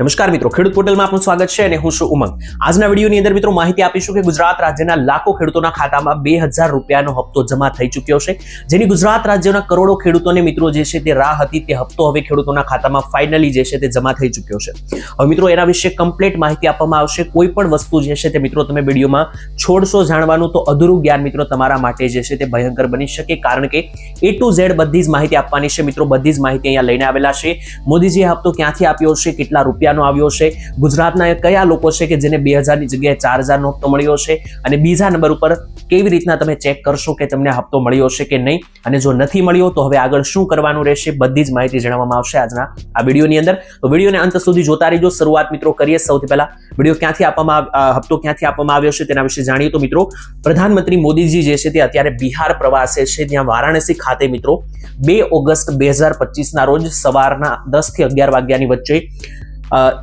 નમસ્કાર મિત્રો, ખેડૂત પોર્ટલમાં આપનું સ્વાગત છે અને હું છું ઉમંગ. આજના વિડીયોની અંદર મિત્રો માહિતી આપીશું કે ગુજરાત રાજ્યના લાખો ખેડૂતોના ખાતામાં બે રૂપિયાનો હપ્તો જમા થઈ ચૂક્યો છે, જેની ગુજરાત રાજ્યના કરોડો ખેડૂતોને મિત્રો જે છે તે રાહ હતી તે હપ્તો હવે ખેડૂતોના ખાતામાં ફાઇનલી જે છે તે જમા થઈ ચૂક્યો છે. હવે મિત્રો એના વિશે કમ્પ્લીટ માહિતી આપવામાં આવશે. કોઈ પણ વસ્તુ જે છે તે મિત્રો તમે વિડીયોમાં છોડશો જાણવાનું તો અધૂરું જ્ઞાન મિત્રો તમારા માટે જે છે તે ભયંકર બની શકે, કારણ કે એ ટુ ઝેડ બધી જ માહિતી આપવાની છે. મિત્રો બધી જ માહિતી અહીંયા લઈને આવેલા છે. મોદીજીએ હપ્તો ક્યાંથી આપ્યો છે? કેટલા રૂપિયાનો આવ્યો છે. ગુજરાતના કયા લોકો છે કે જેને બે હજારની જગ્યાએ ચાર હજારનો હપ્તો મળ્યો છે? અને બીજા નંબર ઉપર કેવી રીતના તમે ચેક કરશો કે તમને હપ્તો મળ્યો છે કે નહીં? અને જો નથી મળ્યો, તો હવે આગળ શું કરવાનું રહેશે? બધી જ માહિતી જણાવવામાં આવશે આજના આ વિડીયોની અંદર. તો વિડીયોને અંત સુધી જોતા રહીજો. શરૂઆત મિત્રો કરીએ સૌથી પહેલા. વીડિયો ક્યાંથી આપવામાં હપ્તો ક્યાંથી આપવામાં આવ્યો છે તેના વિશે જાણીએ તો મિત્રો, પ્રધાનમંત્રી મોદીજી જે છે તે અત્યારે બિહાર પ્રવાસે છે. ત્યાં વારાણસી ખાતે મિત્રો, બે ઓગસ્ટ બે હજાર પચીસના રોજ સવારના દસથી અગિયાર વાગ્યાની વચ્ચે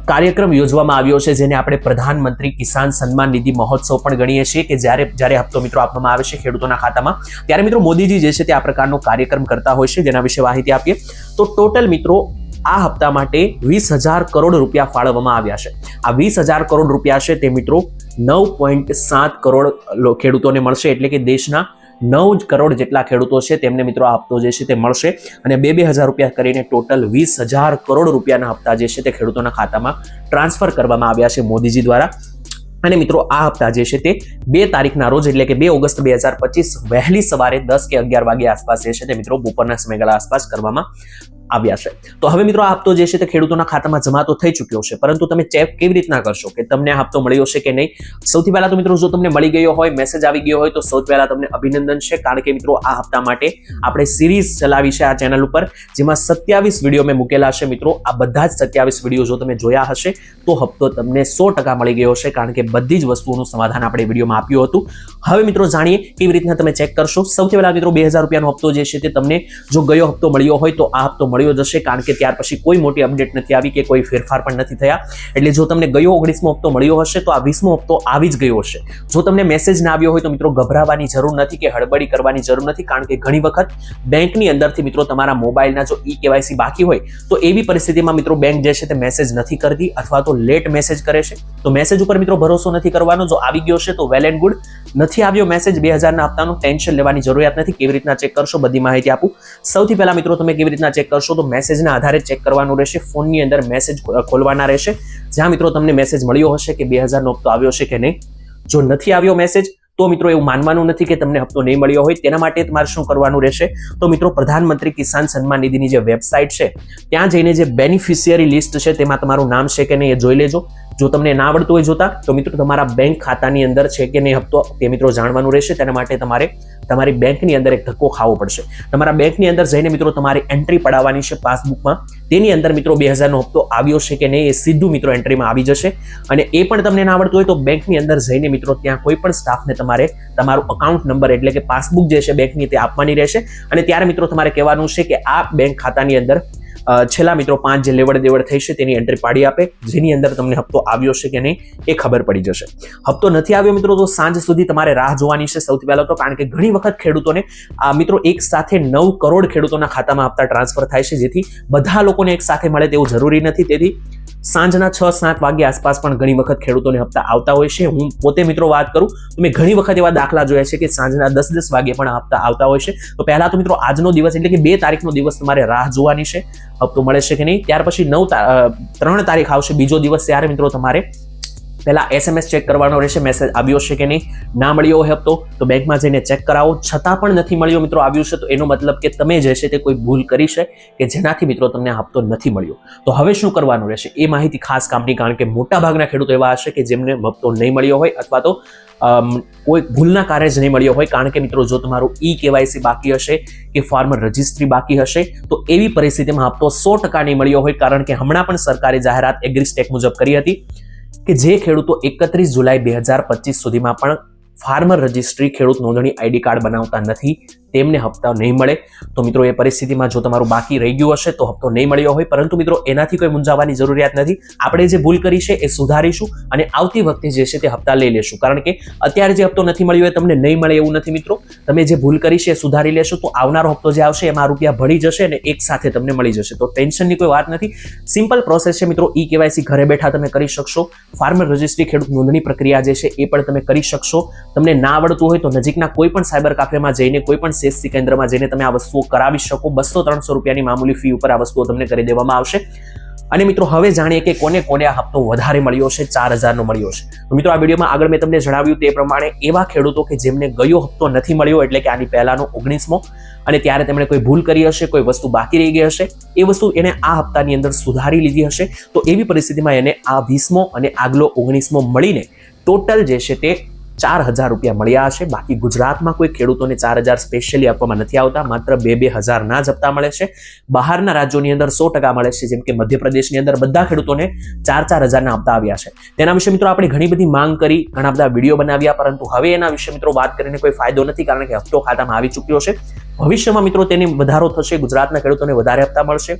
કાર્યક્રમ યોજવામાં આવ્યો છે, જેને આપણે પ્રધાનમંત્રી કિસાન સન્માન નિધિ મહોત્સવ પણ ગણીએ છીએ, કે જ્યારે જ્યારે હપ્તો મિત્રો આપવામાં આવે છે ખેડૂતોના ખાતામાં. ત્યારે મિત્રો મોદીજી જે છે તે આ પ્રકારનો કાર્યક્રમ કરતા હોય છે, જેના વિશે માહિતી આપીએ. તો ટોટલ મિત્રો આ હપ્તા માટે વીસ હજાર કરોડ રૂપિયા ફાળવવામાં આવ્યા છે. આ વીસ હજાર કરોડ રૂપિયા છે તે મિત્રો નવ પોઈન્ટ સાત કરોડ ખેડૂતોને મળશે, એટલે કે દેશના નવ કરોડ જેટલા ખેડૂતો છે તેમને મિત્રો આ હપ્તો જે છે તે મળશે અને બે બે હજાર રૂપિયા કરીને ટોટલ વીસ હજાર કરોડ રૂપિયાના હપ્તા જે છે તે ખેડૂતોના ખાતામાં ટ્રાન્સફર કરવામાં આવ્યા છે મોદીજી દ્વારા. અને મિત્રો આ હપ્તા જે છે તે બે તારીખના રોજ એટલે કે બે ઓગસ્ટ બે હજાર પચીસ વહેલી સવારે દસ કે અગિયાર વાગ્યા આસપાસ જે છે તે મિત્રો બપોરના સમયગાળા આસપાસ કરવામાં આવ્યા છે. તો હવે મિત્રો આ હપ્તો જે છે તે ખેડૂતોના ખાતામાં જમા તો થઈ ચૂક્યો છે, પરંતુ તમે ચેક કેવી રીતના કરશો કે તમને આ હપ્તો મળ્યો છે કે નહીં? સૌથી પહેલા તો મિત્રો જો તમને મળી ગયો હોય મેસેજ આવી ગયો હોય, તો સૌથી પહેલા તમને અભિનંદન છે, કારણ કે મિત્રો આ હપ્તા માટે આપણે સિરીઝ ચલાવી છે આ ચેનલ ઉપર, જેમાં સત્યાવીસ વીડિયો મેં મૂકેલા છે મિત્રો. આ બધા જ સત્યાવીસ વીડિયો જો તમે જોયા હશે, તો હપ્તો તમને સો ટકા મળી ગયો છે કારણ કે બધી જ વસ્તુઓનું સમાધાન આપણે વિડીયોમાં આપ્યું હતું. હવે મિત્રો જાણીએ કેવી રીતના તમે ચેક કરશો. સૌથી પહેલા મિત્રો બે હજાર રૂપિયાનો હપ્તો જે છે તે તમને જો ગયો હપ્તો મળ્યો હોય, તો આ હપ્તો મળ્યો જશે કારણ કે ત્યાર પછી કોઈ મોટી અપડેટ નથી આવી કે કોઈ ફેરફાર પણ નથી થયા. એટલે જો તમને ગયો ઓગણીસમો હપ્તો મળ્યો હશે તો આ વીસમો હપ્તો આવી જ ગયો હશે. જો તમને મેસેજ ના આવ્યો હોય તો મિત્રો ગભરાવાની જરૂર નથી કે હડબડી કરવાની જરૂર નથી કારણ કે ઘણી વખત બેંકની અંદરથી મિત્રો તમારા મોબાઈલના જો ઈ કેવાયસી બાકી હોય તો એવી પરિસ્થિતિમાં મિત્રો બેંક જે છે તે મેસેજ નથી કરતી અથવા તો લેટ મેસેજ કરે છે. તો મેસેજ ઉપર મિત્રો ભરોસો નથી કરવાનો. જો આવી ગયો છે તો વેલ એન્ડ ગુડ નથી આવ્યો મેસેજ બે હજારના હપ્તાનું ટેન્શન લેવાની જરૂરિયાત નથી. કેવી રીતના ચેક કરશો? બધી માહિતી આપું. સૌથી પહેલા મિત્રો, તમે કેવી રીતના ચેક કરશો? તો મેસેજના આધારે ચેક કરવાનું રહેશે. ફોનની અંદર મેસેજ ખોલવાના રહેશે. જ્યાં મિત્રો, તમને મેસેજ મળ્યો હશે કે બે હજારનો હપ્તો આવ્યો છે કે નહીં. જો નથી આવ્યો મેસેજ તો મિત્રો, એવું માનવાનું નથી કે તમને હપ્તો નહીં મળ્યો હોય. તેના માટે તમારે શું કરવાનું રહેશે? તો મિત્રો, પ્રધાનમંત્રી કિસાન સન્માન નિધિની જે વેબસાઇટ છે, ત્યાં જઈને જે બેનિફિશિયરી લિસ્ટ છે, તેમાં તમારું નામ છે કે નહીં એ જોઈ લેજો. જો તમને ના આવડતું હોય જોતા, તો મિત્રો તમારા બેંક ખાતાની અંદર છે કે નહીં હપ્તો તે મિત્રો જાણવાનું રહેશે. તેના માટે તમારે, તમારી બેંકની અંદર એક ધક્કો ખાવો પડશે. તમારા બેંકની અંદર જઈને મિત્રો તમારે એન્ટ્રી પડાવવાની છે પાસબુકમાં તેની અંદર મિત્રો બે હજારનો હપ્તો આવ્યો છે કે નહીં એ સીધું મિત્રો એન્ટ્રીમાં આવી જશે. અને એ પણ તમને ના આવડતું હોય તો બેંકની અંદર જઈને મિત્રો ત્યાં કોઈ પણ સ્ટાફને તમારે તમારું અકાઉન્ટ નંબર એટલે કે પાસબુક જે છે બેંકની તે આપવાની રહેશે. અને ત્યારે મિત્રો તમારે કહેવાનું છે કે આ બેંક ખાતાની અંદર છેલ્લા મિત્રો પાંચ જે લેવડ દેવડ થઈ છે તેની એન્ટ્રી પાડી આપે, જેની અંદર તમને હપ્તો આવ્યો છે કે નહીં એ ખબર પડી જશે. હપ્તો નથી આવ્યો મિત્રો તો સાંજ સુધી તમારે રાહ જોવાની છે સૌથી પહેલા તો, કારણ કે ઘણી વખત ખેડૂતોને આ મિત્રો એક સાથે નવ કરોડ ખેડૂતોના ખાતામાં હપ્તા ટ્રાન્સફર થાય છે, જેથી બધા લોકોને એક સાથે મળે તેવું જરૂરી નથી. તેથી સાંજના છ, સાત વાગ્યા આસપાસ પણ ઘણી વખત ખેડૂતોને હપ્તા આવતા હોય છે. હું પોતે મિત્રો વાત કરું, તો મેં ઘણી વખત એવા દાખલા જોયા છે કે સાંજના દસ દસ વાગે પણ હપ્તા આવતા હોય છે. તો પહેલા તો મિત્રો આજનો દિવસ એટલે કે બે તારીખનો દિવસ તમારે રાહ જોવાની છે. હપ્તો મળે છે કે નહીં? ત્યાર પછી નવ ત્રણ તારીખ આવશે બીજો દિવસ, ત્યારે મિત્રો તમારે પહેલા એસએમએસ ચેક કરવાનો રહેશે. મેસેજ આવ્યો છે કે નહીં? ના મળ્યો હોય હપ્તો તો બેંકમાં જઈને ચેક કરાવો. છતાં પણ નથી મળ્યો મિત્રો, આવ્યું છે, તો એનો મતલબ કે તમે જે છે તે કોઈ ભૂલ કરી છે કે જેનાથી મિત્રો તમને હપ્તો નથી મળ્યો. તો હવે શું કરવાનું રહેશે? એ માહિતી ખાસ કામની, કારણ કે મોટા ભાગના ખેડૂતો એવા હશે કે જેમને હપ્તો નહીં મળ્યો હોય અથવા તો કોઈ ભૂલના કારણે જ નહીં મળ્યો હોય. કારણ કે મિત્રો, જો તમારું ઈ કેવાયસી બાકી હશે કે ફાર્મર રજિસ્ટ્રી બાકી હશે, તો એવી પરિસ્થિતિમાં હપ્તો સો ટકા નહીં મળ્યો હોય. કારણ કે હમણાં પણ સરકારે જાહેરાત એગ્રીસ્ટેક મુજબ કરી હતી. કે જે ખેડૂતો એકત્રીસ જુલાઈ બે હજાર પચીસ સુધીમાં પણ ફાર્મર રજિસ્ટ્રી ખેડૂત નોંધણી આઈડી કાર્ડ બનાવતા નથી તેમને હપ્તા નહીં મળે. તો મિત્રો, એ પરિસ્થિતિમાં જો તમારું બાકી રહી ગયું હશે, તો હપ્તો નહીં મળ્યો હોય. પરંતુ મિત્રો, એનાથી કોઈ મૂંઝાવાની જરૂરિયાત નથી. આપણે જે ભૂલ કરી છે, એ સુધારીશું અને આવતી વખતે જે છે તે હપ્તા લઈ લેશું. કારણ કે અત્યારે જે હપ્તો નથી મળ્યો, એ તમને નહીં મળે એવું નથી મિત્રો. તમે જે ભૂલ કરી છે, એ સુધારી લેશો, તો આવનારો હપ્તો જે આવશે, એમાં રૂપિયા ભળી જશે અને એક સાથે તમને મળી જશે. તો ટેન્શનની કોઈ વાત નથી. સિમ્પલ પ્રોસેસ છે મિત્રો, ઈ કેવાયસી ઘરે બેઠા તમે કરી શકશો. ફાર્મર રજિસ્ટ્રી ખેડૂત નોંધણી પ્રક્રિયા જે છે, એ પણ તમે કરી શકશો. તમને ના આવડતું હોય તો નજીકના કોઈ પણ સાયબર કાફેમાં જઈને કોઈ પણ સીએસસી કેન્દ્રમાં જઈને તમે આ વસ્તુઓ કરાવી શકો. બસો ત્રણસો રૂપિયાની મામૂલી ફી ઉપર આ વસ્તુઓ તમને કરી દેવામાં આવશે. અને મિત્રો, હવે જાણીએ કે કોને કોને આ હપ્તો વધારે મળ્યો છે, ચાર હજારનો મળ્યો છે. મિત્રો, આ વિડીયોમાં આગળ મેં તમને જણાવ્યું તે પ્રમાણે એવા ખેડૂતો કે જેમને ગયો હપ્તો નથી મળ્યો, એટલે કે આની પહેલાનો ઓગણીસમો, અને ત્યારે તેમણે કોઈ ભૂલ કરી હશે, કોઈ વસ્તુ બાકી રહી ગઈ હશે, એ વસ્તુ એને આ હપ્તાની અંદર સુધારી લીધી હશે. તો એવી પરિસ્થિતિમાં એને આ વીસમો અને આગલો ઓગણીસમો મળીને ટોટલ જે છે તે ચાર હજાર રૂપિયા મળ્યા હશે. બાકી ગુજરાતમાં કોઈ ખેડૂતોને ચાર હજાર સ્પેશિયલી આપવામાં નથી આવતા. માત્ર બે બે હજારના જ હપ્તા મળે છે. બહારના રાજ્યોની અંદર સો ટકા મળે છે, જેમ કે મધ્યપ્રદેશની અંદર બધા ખેડૂતોને ચાર ચાર હજારના હપ્તા આવ્યા છે. તેના વિશે મિત્રો આપણે ઘણી બધી માંગ કરી, ઘણા બધા વીડિયો બનાવ્યા, પરંતુ હવે એના વિશે મિત્રો વાત કરીને કોઈ ફાયદો નથી, કારણ કે હપ્તો ખાતામાં આવી ચૂક્યો છે. ભવિષ્યમાં મિત્રો તેને વધારો થશે, ગુજરાતના ખેડૂતોને વધારે હપ્તા મળશે.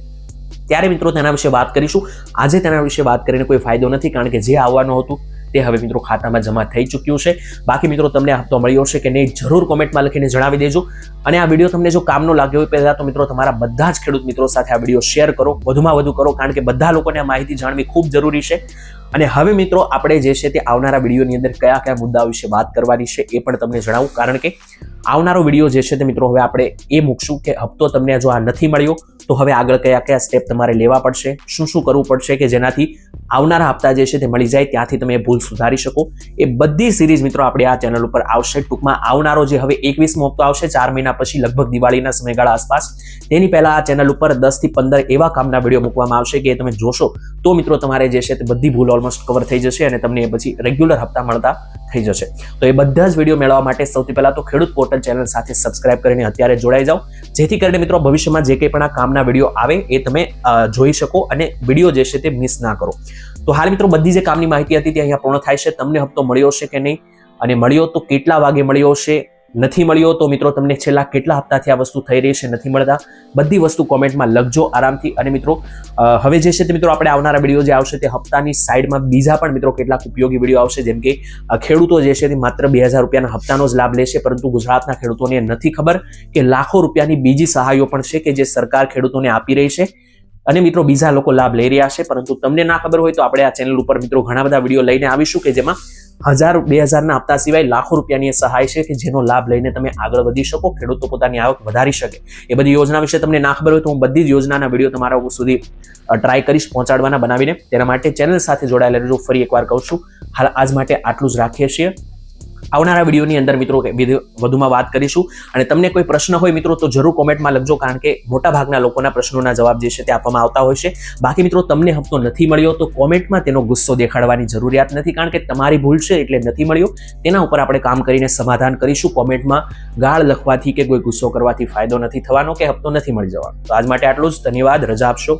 ત્યારે મિત્રો તેના વિશે વાત કરીશું. આજે તેના વિશે વાત કરીને કોઈ ફાયદો નથી, કારણ કે જે આવવાનું હતું તે હવે મિત્રો ખાતામાં જમા થઈ ચૂક્યું છે. બાકી મિત્રો તમને આ હપ્તો મળ્યો છે કે નહીં, જરૂર કોમેન્ટમાં લખીને જણાવી દેજો. અને આ વીડિયો તમને જો કામનો લાગ્યો હોય પહેલાં તો મિત્રો તમારા બધા જ ખેડૂત મિત્રો સાથે આ વીડિયો શેર કરો, વધુમાં વધુ કરો, કારણ કે બધા લોકોને આ માહિતી જાણવી ખૂબ જરૂરી છે. અને હવે મિત્રો આપણે જે છે તે આવનારા વિડીયોની અંદર કયા કયા મુદ્દાઓ વિશે વાત કરવાની છે એ પણ તમને જણાવું, કારણ કે આવનારો વીડિયો જે છે તે મિત્રો હવે આપણે એ મૂકશું કે હપ્તો તમને જો આ નથી મળ્યો, તો હવે આગળ કયા કયા સ્ટેપ તમારે લેવા પડશે, શું શું કરવું પડશે કે જેનાથી આવનારા હપ્તા જે છે તે મળી જાય ત્યાંથી તમે ભૂલ સુધારી શકો. એ બધી સિરીઝ મિત્રો આપણે આ ચેનલ ઉપર આવશે. ટૂંકમાં આવનારો જે હવે એકવીસમો હપ્તો આવશે, ચાર મહિના પછી લગભગ દિવાળીના સમયગાળા આસપાસ. તેની પહેલા આ ચેનલ ઉપર દસથી પંદર એવા કામના વીડિયો મૂકવામાં આવશે કે તમે જોશો તો મિત્રો તમારે જે છે તે બધી ભૂલ ઓલમોસ્ટ કવર થઈ જશે અને તમને એ પછી રેગ્યુલર હપ્તા મળતા થઈ જશે. તો એ બધા જ વીડિયો મેળવવા માટે સૌથી પહેલા તો ખેડૂત પોર્ટલ ચેનલ સાથે સબસ્ક્રાઇબ કરીને અત્યારે જોડાઈ જાઓ. જેથી કરીને મિત્રો ભવિષ્યમાં જે કંઈ પણ આ કામના વીડિયો આવે એ તમે જોઈ શકો અને વીડિયો જે છે તે મિસ ના કરો. તો હાલ મિત્રો બધી જે કામની માહિતી હતી તે અહીંયા પૂર્ણ થાય છે. તમને હપ્તો મળ્યો છે કે નહીં? અને મળ્યો તો કેટલા વાગે મળ્યો છે નથી મળ્યો તો મિત્રો તમને છેલ્લા કેટલા હપ્તાથી આ વસ્તુ થઈ રહી છે નથી મળતા. બધી વસ્તુ કોમેન્ટમાં લખજો આરામથી. અને મિત્રો હવે જે છે તે મિત્રો આપણે આવનારા વીડિયો જે આવશે તે હપ્તાની સાઈડમાં બીજા પણ મિત્રો કેટલાક ઉપયોગી વીડિયો આવશે. જેમ કે ખેડૂતો જે છે તે માત્ર બે હજાર રૂપિયાના હપ્તાનો જ લાભ લેશે, પરંતુ ગુજરાતના ખેડૂતોને નથી ખબર કે લાખો રૂપિયાની બીજી સહાયો પણ છે કે જે સરકાર ખેડૂતોને આપી રહી છે. અને મિત્રો બીજા લોકો લાભ લઈ રહ્યા છે, પરંતુ તમને ના ખબર હોય તો આપણે આ ચેનલ ઉપર મિત્રો ઘણા બધા વીડિયો લઈને આવીશું કે જેમાં હજાર, બે હજારના હપ્તા સિવાય લાખો રૂપિયાની સહાય છે કે જેનો લાભ લઈને તમે આગળ વધી શકો, ખેડૂતો પોતાની આવક વધારી શકે. એ બધી યોજના વિશે તમને ના ખબર હોય તો હું બધી જ યોજનાના વીડિયો તમારા સુધી ટ્રાય કરીશ પહોંચાડવાના બનાવીને. તેના માટે ચેનલ સાથે જોડાયેલા રહેજો, ફરી એકવાર કહું છું. હાલ આજ માટે આટલું જ રાખીએ છીએ. આવનારા વિડીયોની અંદર મિત્રો વધુમાં વાત કરીશું. અને તમને કોઈ પ્રશ્ન હોય મિત્રો તો જરૂર કોમેન્ટમાં લખજો, કારણ કે મોટા ભાગના લોકોના પ્રશ્નોના જવાબ જે છે તે આપવામાં આવતા હોય છે. બાકી મિત્રો તમને હપ્તો નથી મળ્યો તો કોમેન્ટમાં તેનો ગુસ્સો દેખાડવાની જરૂરિયાત નથી, કારણ કે તમારી ભૂલ છે એટલે નથી મળ્યો. તેના ઉપર આપણે કામ કરીને સમાધાન કરીશું. કોમેન્ટમાં ગાળ લખવાથી કે કોઈ ગુસ્સો કરવાથી ફાયદો નથી થવાનો કે હપ્તો નથી મળી જવાનો. તો આજ માટે આટલું જ. ધન્યવાદ. રજા આપશો.